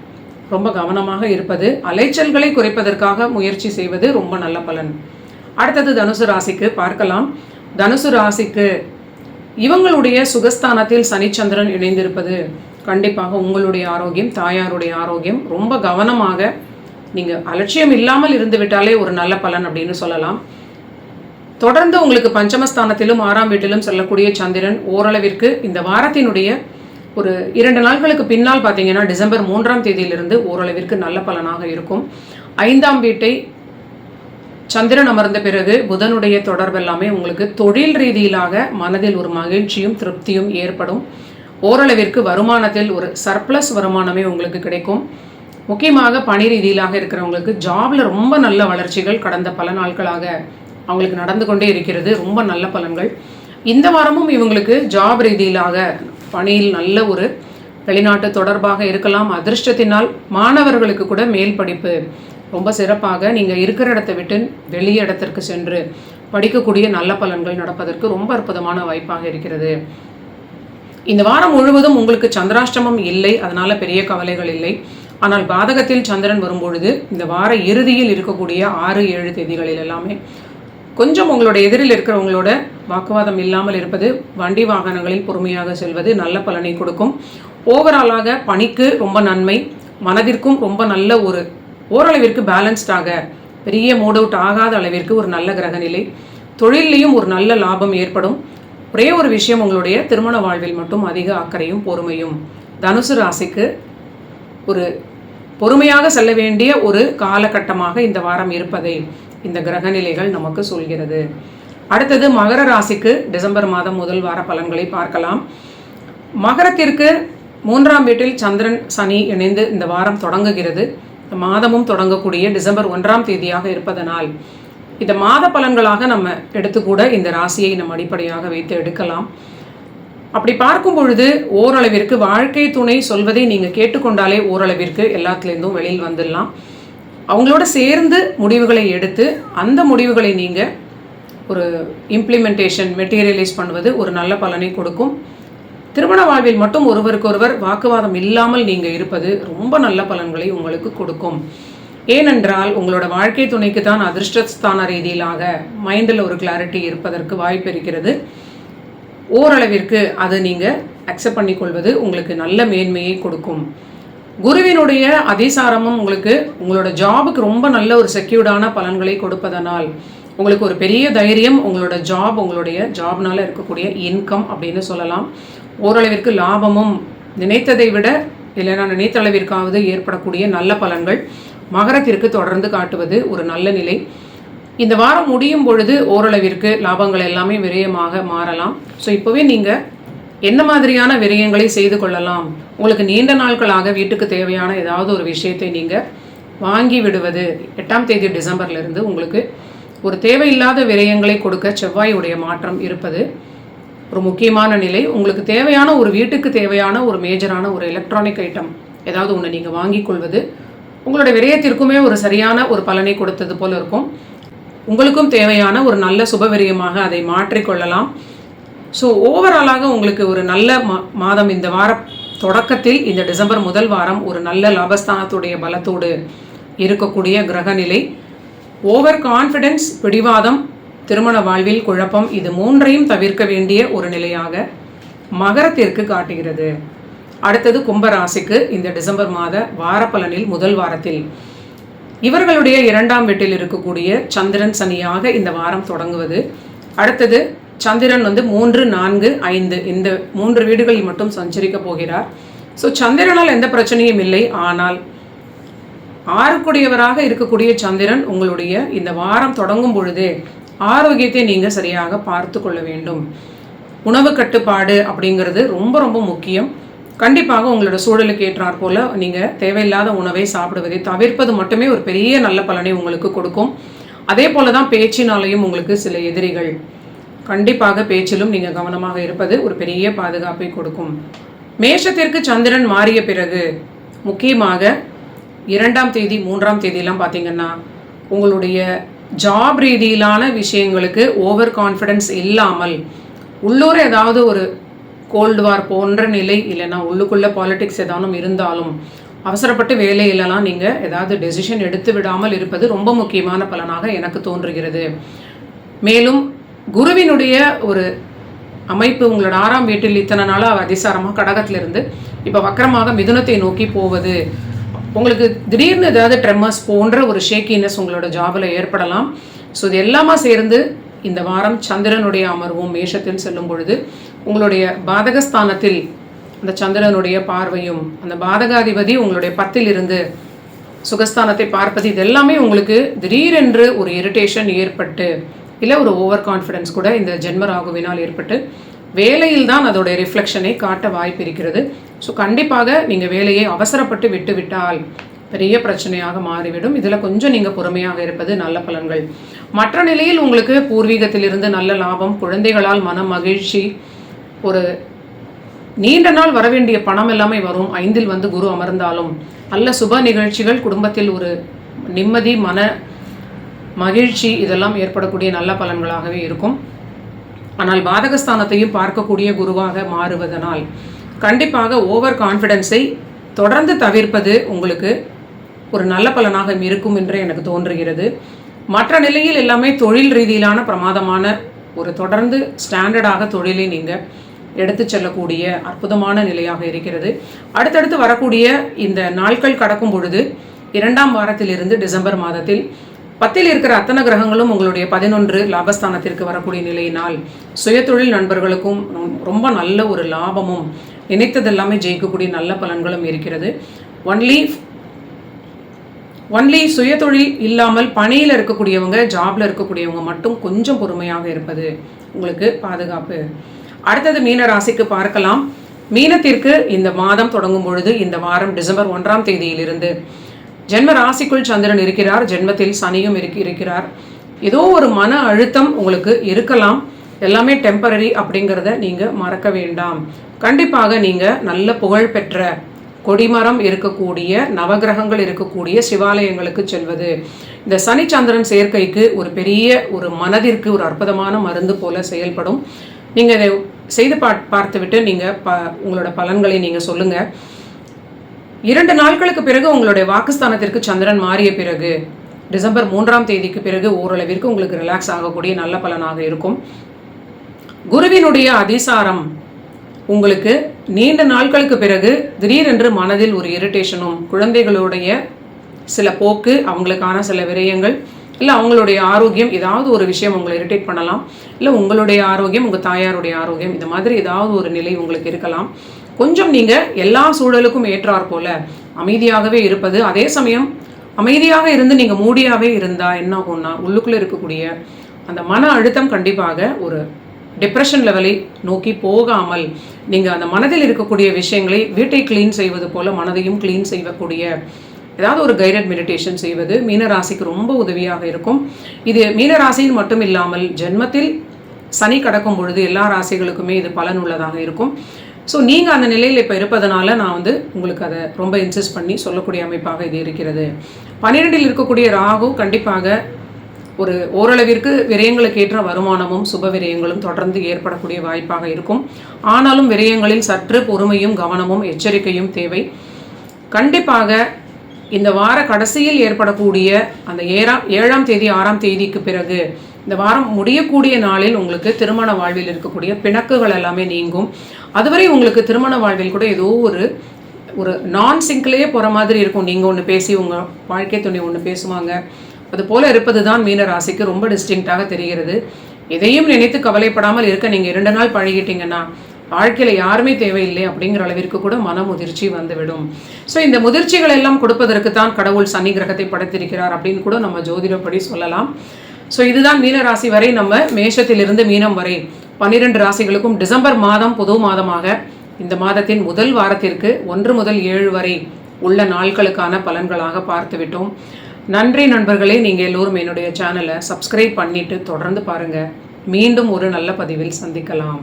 ரொம்ப கவனமாக இருப்பது அலைச்சல்களை குறைப்பதற்காக முயற்சி செய்வது ரொம்ப நல்ல பலன். அடுத்தது தனுசு ராசிக்கு பார்க்கலாம். தனுசு ராசிக்கு இவங்களுடைய சுகஸ்தானத்தில் சனிச்சந்திரன் இணைந்திருப்பது கண்டிப்பாக உங்களுடைய ஆரோக்கியம் தாயாருடைய ஆரோக்கியம் ரொம்ப கவனமாக நீங்கள் அலட்சியம் இல்லாமல் இருந்து விட்டாலே ஒரு நல்ல பலன் அப்படின்னு சொல்லலாம். தொடர்ந்து உங்களுக்கு பஞ்சமஸ்தானத்திலும் ஆறாம் வீட்டிலும் செல்லக்கூடிய சந்திரன் ஓரளவிற்கு இந்த வாரத்தினுடைய ஒரு இரண்டு நாட்களுக்கு பின்னால் பார்த்தீங்கன்னா டிசம்பர் மூன்றாம் தேதியிலிருந்து ஓரளவிற்கு நல்ல பலனாக இருக்கும். ஐந்தாம் வீட்டை சந்திரன் அமர்ந்த பிறகு புதனுடைய தொடர்பு எல்லாமே உங்களுக்கு தொழில் ரீதியிலாக மனதில் ஒரு மகிழ்ச்சியும் திருப்தியும் ஏற்படும். ஓரளவிற்கு வருமானத்தில் ஒரு சர்ப்ளஸ் வருமானமே உங்களுக்கு கிடைக்கும். முக்கியமாக பணி ரீதியிலாக இருக்கிறவங்களுக்கு ஜாபில் ரொம்ப நல்ல வளர்ச்சிகள் கடந்த பல நாட்களாக அவங்களுக்கு நடந்து கொண்டே இருக்கிறது. ரொம்ப நல்ல பலன்கள். இந்த வாரமும் இவங்களுக்கு ஜாப் ரீதியிலாக பணியில் நல்ல ஒரு வெளிநாட்டு தொடர்பாக இருக்கலாம். அதிர்ஷ்டத்தினால் மாணவர்களுக்கு கூட மேல் படிப்பு ரொம்ப சிறப்பாக நீங்கள் இருக்கிற இடத்தை விட்டு வெளி இடத்திற்கு சென்று படிக்கக்கூடிய நல்ல பலன்கள் நடப்பதற்கு ரொம்ப அற்புதமான வாய்ப்பாக இருக்கிறது. இந்த வாரம் முழுவதும் உங்களுக்கு சந்திராஷ்டமம் இல்லை அதனால பெரிய கவலைகள் இல்லை. ஆனால் பாதகத்தில் சந்திரன் வரும்பொழுது இந்த வார இறுதியில் இருக்கக்கூடிய ஆறு ஏழு தேதிகளில் எல்லாமே கொஞ்சம் உங்களோட எதிரில் இருக்கிறவங்களோட வாக்குவாதம் இல்லாமல் இருப்பது வண்டி வாகனங்களில் பொறுமையாக செல்வது நல்ல பலனை கொடுக்கும். ஓவராலாக பணிக்கு ரொம்ப நன்மை மனதிற்கும் ரொம்ப நல்ல ஒரு ஓரளவிற்கு பேலன்ஸ்டாக பெரிய மூட் அவுட் ஆகாத அளவிற்கு ஒரு நல்ல கிரகநிலை. தொழிலையும் ஒரு நல்ல லாபம் ஏற்படும். ஒரே ஒரு விஷயம் உங்களுடைய திருமண வாழ்வில் மட்டும் அதிக அக்கறையும் பொறுமையும். தனுசு ராசிக்கு ஒரு பொறுமையாக செல்ல வேண்டிய ஒரு காலகட்டமாக இந்த வாரம் இருப்பதை இந்த கிரகநிலைகள் நமக்கு சொல்கிறது. அடுத்தது மகர ராசிக்கு டிசம்பர் மாதம் முதல் வார பலன்களை பார்க்கலாம். மகரத்திற்கு மூன்றாம் வீட்டில் சந்திரன் சனி இணைந்து இந்த வாரம் தொடங்குகிறது. மாதமும் தொடங்கக்கூடிய டிசம்பர் ஒன்றாம் தேதியாக இருப்பதனால் இந்த மாத பலன்களாக நம்ம எடுத்துக்கூட இந்த ராசியை நம்ம அடிப்படையாக வைத்து எடுக்கலாம். அப்படி பார்க்கும் பொழுது ஓரளவிற்கு வாழ்க்கை துணை சொல்வதை நீங்கள் கேட்டுக்கொண்டாலே ஓரளவிற்கு எல்லாத்துலேருந்தும் வெளியில் வந்துடலாம். அவங்களோட சேர்ந்து முடிவுகளை எடுத்து அந்த முடிவுகளை நீங்கள் ஒரு இம்ப்ளிமெண்டேஷன் மெட்டீரியலைஸ் பண்ணுவது ஒரு நல்ல பலனை கொடுக்கும். திருமண வாழ்வில் மட்டும் ஒருவருக்கொருவர் வாக்குவாதம் இல்லாமல் நீங்கள் இருப்பது ரொம்ப நல்ல பலன்களை உங்களுக்கு கொடுக்கும். ஏனென்றால் உங்களோட வாழ்க்கை துணைக்கு தான் அதிர்ஷ்டஸ்தான ரீதியிலாக மைண்டில் ஒரு கிளாரிட்டி இருப்பதற்கு வாய்ப்பு இருக்கிறது. ஓரளவிற்கு அதை நீங்கள் அக்செப்ட் பண்ணிக்கொள்வது உங்களுக்கு நல்ல மேன்மையை கொடுக்கும். குருவினுடைய அதிசாரமும் உங்களுக்கு உங்களோட ஜாபுக்கு ரொம்ப நல்ல ஒரு செக்யூர்டான பலன்களை கொடுப்பதனால் உங்களுக்கு ஒரு பெரிய தைரியம் உங்களோட ஜாப் உங்களுடைய ஜாப்னால் இருக்கக்கூடிய இன்கம் அப்படின்னு சொல்லலாம். ஓரளவிற்கு லாபமும் நினைத்ததை விட இல்லைன்னா நினைத்த அளவிற்காவது ஏற்படக்கூடிய நல்ல பலன்கள். மகரத்திற்கு தொடர்ந்து காட்டுவது ஒரு நல்ல நிலை. இந்த வாரம் முடியும் பொழுது ஓரளவிற்கு லாபங்கள் எல்லாமே விரயமாக மாறலாம். ஸோ இப்போவே நீங்கள் என்ன மாதிரியான விரயங்களை செய்து கொள்ளலாம்? உங்களுக்கு நீண்ட நாட்களாக வீட்டுக்கு தேவையான ஏதாவது ஒரு விஷயத்தை நீங்கள் வாங்கி விடுவது எட்டாம் தேதி டிசம்பர்லேருந்து உங்களுக்கு ஒரு தேவையில்லாத விரயங்களை கொடுக்க செவ்வாயுடைய மாற்றம் இருப்பது ஒரு முக்கியமான நிலை. உங்களுக்கு தேவையான ஒரு வீட்டுக்கு தேவையான ஒரு மேஜரான ஒரு எலக்ட்ரானிக் ஐட்டம் ஏதாவது ஒன்று நீங்கள் வாங்கிக் கொள்வது உங்களுடைய விரயத்திற்குமே ஒரு சரியான ஒரு பலனை கொடுத்தது போல இருக்கும். உங்களுக்கும் தேவையான ஒரு நல்ல சுபவிரியமாக அதை மாற்றிக்கொள்ளலாம் ஸோ ஓவராலாக உங்களுக்கு ஒரு நல்ல மா மாதம் இந்த வார தொடக்கத்தில் இந்த டிசம்பர் முதல் வாரம் ஒரு நல்ல லாபஸ்தானத்துடைய பலத்தோடு இருக்கக்கூடிய கிரகநிலை. ஓவர் கான்ஃபிடென்ஸ் பிடிவாதம் திருமண வாழ்வில் குழப்பம் இது மூன்றையும் தவிர்க்க வேண்டிய ஒரு நிலையாக மகரத்திற்கு காட்டுகிறது. அடுத்தது கும்பராசிக்கு இந்த டிசம்பர் மாத வாரப்பலனில் முதல் வாரத்தில். இவர்களுடைய இரண்டாம் வீட்டில் இருக்கக்கூடிய சந்திரன் சனியாக இந்த வாரம் தொடங்குவது. அடுத்தது சந்திரன் வந்து மூன்று நான்கு ஐந்து இந்த மூன்று வீடுகளில் மட்டும் சஞ்சரிக்க போகிறார். ஸோ சந்திரனால் எந்த பிரச்சனையும் இல்லை. ஆனால் ஆறுக்குடையவராக இருக்கக்கூடிய சந்திரன் உங்களுடைய இந்த வாரம் தொடங்கும் பொழுதே ஆரோக்கியத்தை நீங்கள் சரியாக பார்த்து கொள்ள வேண்டும். உணவு கட்டுப்பாடு அப்படிங்கிறது ரொம்ப ரொம்ப முக்கியம். கண்டிப்பாக உங்களோட சூழலுக்கு ஏற்றாற் போல நீங்கள் தேவையில்லாத உணவை சாப்பிடுவதை தவிர்ப்பது மட்டுமே ஒரு பெரிய நல்ல பலனை உங்களுக்கு கொடுக்கும். அதே போல தான் பேச்சினாலையும் உங்களுக்கு சில எதிரிகள். கண்டிப்பாக பேச்சிலும் நீங்கள் கவனமாக இருப்பது ஒரு பெரிய பாதுகாப்பை கொடுக்கும். மேஷத்திற்கு சந்திரன் மாறிய பிறகு முக்கியமாக இரண்டாம் தேதி மூன்றாம் தேதியெல்லாம் பார்த்தீங்கன்னா உங்களுடைய ஜாப் ரீதியிலான விஷயங்களுக்கு ஓவர் கான்ஃபிடென்ஸ் இல்லாமல் உள்ளூர் ஏதாவது ஒரு கோல்டு வார் போன்ற நிலை இல்லைன்னா உள்ளுக்குள்ளே பாலிடிக்ஸ் ஏதானும் இருந்தாலும் அவசரப்பட்டு வேலையிலலாம் நீங்கள் ஏதாவது டெசிஷன் எடுத்து விடாமல் இருப்பது ரொம்ப முக்கியமான பலனாக எனக்கு தோன்றுகிறது. மேலும் குருவினுடைய ஒரு அமைப்பு உங்களோட ஆறாம் வீட்டில் இத்தனை நாளாக அதிசாரமாக கடகத்திலிருந்து இப்போ வக்கரமாக மிதுனத்தை நோக்கி போவது. உங்களுக்கு திடீர்னு ஏதாவது ட்ரெம்மர்ஸ் போன்ற ஒரு ஷேக்கினஸ் உங்களோட ஜாபில் ஏற்படலாம். ஸோ இது எல்லாமே சேர்ந்து இந்த வாரம் சந்திரனுடைய அமர்வும் மேஷத்தில் செல்லும் பொழுது உங்களுடைய பாதகஸ்தானத்தில் அந்த சந்திரனுடைய பார்வையும் அந்த பாதகாதிபதி உங்களுடைய பத்தில் இருந்து சுகஸ்தானத்தை பார்ப்பது இது எல்லாமே உங்களுக்கு திடீரென்று ஒரு இரிட்டேஷன் ஏற்பட்டு இல்லை ஒரு ஓவர் கான்ஃபிடென்ஸ் கூட இந்த ஜென்ம ராகுவினால் ஏற்பட்டு வேலையில் தான் அதோடைய ரிஃப்ளெக்ஷனை காட்ட வாய்ப்பு இருக்கிறது. ஸோ கண்டிப்பாக நீங்கள் வேலையை அவசரப்பட்டு விட்டு விட்டால் பெரிய பிரச்சனையாக மாறிவிடும். இதில் கொஞ்சம் நீங்கள் பொறுமையாக இருப்பது நல்ல பலன்கள். மற்ற நிலையில் உங்களுக்கு பூர்வீகத்திலிருந்து நல்ல லாபம் குழந்தைகளால் மன மகிழ்ச்சி ஒரு நீண்ட நாள் வரவேண்டிய பணம் எல்லாமே வரும். ஐந்தில் வந்து குரு அமர்ந்தாலும் நல்ல சுப நிகழ்ச்சிகள் குடும்பத்தில் ஒரு நிம்மதி மன மகிழ்ச்சி இதெல்லாம் ஏற்படக்கூடிய நல்ல பலன்களாகவே இருக்கும். ஆனால் பாதகஸ்தானத்தையும் பார்க்கக்கூடிய குருவாக மாறுவதனால் கண்டிப்பாக ஓவர் கான்ஃபிடென்ஸை தொடர்ந்து தவிர்ப்பது உங்களுக்கு ஒரு நல்ல பலனாக இருக்கும் என்று எனக்கு தோன்றுகிறது. மற்ற நிலையில் எல்லாமே தொழில் ரீதியிலான பிரமாதமான ஒரு தொடர்ந்து ஸ்டாண்டர்டாக தொழிலை நீங்கள் எடுத்து செல்லக்கூடிய அற்புதமான நிலையாக இருக்கிறது. அடுத்தடுத்து வரக்கூடிய இந்த நாட்கள் கடக்கும் பொழுது இரண்டாம் வாரத்திலிருந்து டிசம்பர் மாதத்தில் பத்தில் இருக்கிற அத்தனை கிரகங்களும் உங்களுடைய பதினொன்று லாபஸ்தானத்திற்கு வரக்கூடிய நிலையினால் சுயதொழில் நண்பர்களுக்கும் ரொம்ப நல்ல ஒரு லாபமும் நினைத்ததெல்லாமே ஜெயிக்கக்கூடிய நல்ல பலன்களும் இருக்கிறது. ஒன்லி ஒன்லி சுயதொழில் இல்லாமல் பணியில் இருக்கக்கூடியவங்க ஜாப்ல இருக்கக்கூடியவங்க மட்டும் கொஞ்சம் பொறுமையாக இருப்பது உங்களுக்கு பாதுகாப்பு. அடுத்தது மீன ராசிக்கு பார்க்கலாம். மீனத்திற்கு இந்த மாதம் தொடங்கும் பொழுது இந்த வாரம் டிசம்பர் ஒன்றாம் தேதியிலிருந்து ஜென்ம ராசிக்குள் சந்திரன் இருக்கிறார். ஜென்மத்தில் சனியும் இருக்கிறார். ஏதோ ஒரு மன அழுத்தம் உங்களுக்கு இருக்கலாம். எல்லாமே டெம்பரரி அப்படிங்கிறத நீங்கள் மறக்க வேண்டாம். கண்டிப்பாக நீங்கள் நல்ல புகழ் பெற்ற கொடிமரம் இருக்கக்கூடிய நவகிரகங்கள் இருக்கக்கூடிய சிவாலயங்களுக்கு செல்வது இந்த சனிச்சந்திரன் சேர்க்கைக்கு ஒரு பெரிய ஒரு மனதிற்கு ஒரு அற்புதமான மருந்து போல செயல்படும். நீங்கள் இதை செய்து பா பார்த்துவிட்டு நீங்கள் ப உங்களோட பலன்களை நீங்கள் சொல்லுங்கள் இரண்டு நாட்களுக்கு பிறகு உங்களுடைய வாக்குஸ்தானத்திற்கு சந்திரன் மாறிய பிறகு டிசம்பர் மூன்றாம் தேதிக்கு பிறகு ஓரளவிற்கு உங்களுக்கு ரிலாக்ஸ் ஆகக்கூடிய நல்ல பலனாக இருக்கும். குருவினுடைய அதிசாரம் உங்களுக்கு நீண்ட நாட்களுக்கு பிறகு திடீரென்று மனதில் ஒரு இரிட்டேஷனும் குழந்தைகளுடைய சில போக்கு அவங்களுக்கான சில விரயங்கள் இல்லை அவங்களுடைய ஆரோக்கியம் ஏதாவது ஒரு விஷயம் உங்களை இரிட்டேட் பண்ணலாம். இல்லை உங்களுடைய ஆரோக்கியம் உங்கள் தாயாருடைய ஆரோக்கியம் இந்த மாதிரி ஏதாவது ஒரு நிலை உங்களுக்கு இருக்கலாம். கொஞ்சம் நீங்கள் எல்லா சூழலுக்கும் ஏற்றார் போல அமைதியாகவே இருப்பது. அதே சமயம் அமைதியாக இருந்து நீங்கள் மூடியாகவே இருந்தால் என்ன ஆகும்னா உள்ளுக்குள்ளே இருக்கக்கூடிய அந்த மன அழுத்தம் கண்டிப்பாக ஒரு டிப்ரெஷன் லெவலை நோக்கி போகாமல் நீங்கள் அந்த மனதில் இருக்கக்கூடிய விஷயங்களை வீட்டை க்ளீன் செய்வது போல மனதையும் க்ளீன் செய்யக்கூடிய ஏதாவது ஒரு கைடட் மெடிடேஷன் செய்வது மீனராசிக்கு ரொம்ப உதவியாக இருக்கும். இது மீனராசியில் மட்டும் இல்லாமல் ஜென்மத்தில் சனி கடக்கும் பொழுது எல்லா ராசிகளுக்குமே இது பலன் உள்ளதாக இருக்கும். ஸோ நீங்கள் அந்த நிலையில் இப்போ இருப்பதனால நான் வந்து உங்களுக்கு அதை ரொம்ப இன்சிஸ்ட் பண்ணி சொல்லக்கூடிய அமைப்பாக இது இருக்கிறது. பன்னிரெண்டில் இருக்கக்கூடிய ராகு கண்டிப்பாக ஒரு ஓரளவிற்கு விரயங்களுக்கு ஏற்ற வருமானமும் சுப விரயங்களும் தொடர்ந்து ஏற்படக்கூடிய வாய்ப்பாக இருக்கும். ஆனாலும் விரயங்களில் சற்று பொறுமையும் கவனமும் எச்சரிக்கையும் தேவை. கண்டிப்பாக இந்த வார கடைசியில் ஏற்படக்கூடிய அந்த ஏழாம் ஏழாம் தேதி ஆறாம் தேதிக்கு பிறகு இந்த வாரம் முடியக்கூடிய நாளில் உங்களுக்கு திருமண வாழ்வில் இருக்கக்கூடிய பிணக்குகள் எல்லாமே நீங்கும். அதுவரை உங்களுக்கு திருமண வாழ்வில் கூட ஏதோ ஒரு ஒரு நான் சிங்க்லேயே போகிற மாதிரி இருக்கும். நீங்கள் ஒன்று பேசி உங்கள் வாழ்க்கை துணை ஒன்று பேசுவாங்க. அது போல் இருப்பது தான் மீன ராசிக்கு ரொம்ப டிஸ்டிங்டாக தெரிகிறது. எதையும் நினைத்து கவலைப்படாமல் இருக்க நீங்கள் இரண்டு நாள் பழகிட்டீங்கன்னா வாழ்க்கையில் யாருமே தேவையில்லை அப்படிங்கிற அளவிற்கு கூட மன முதிர்ச்சி வந்துவிடும். ஸோ இந்த முதிர்ச்சிகள் எல்லாம் கொடுப்பதற்கு தான் கடவுள் சனி கிரகத்தை படைத்திருக்கிறார் அப்படின்னு கூட நம்ம ஜோதிடப்படி சொல்லலாம். ஸோ இதுதான் மீன ராசி வரை நம்ம மேஷத்திலிருந்து மீனம் வரை. பன்னிரெண்டு ராசிகளுக்கும் டிசம்பர் மாதம் பொது மாதமாக. இந்த மாதத்தின் முதல் வாரத்திற்கு ஒன்று முதல் ஏழு வரை உள்ள நாட்களுக்கான பலன்களாக பார்த்துவிட்டோம் நன்றி நண்பர்களே நீங்கள் எல்லோரும் என்னுடைய சேனலை சப்ஸ்கிரைப் பண்ணிவிட்டு தொடர்ந்து பாருங்கள் மீண்டும் ஒரு நல்ல பதிவில் சந்திக்கலாம்.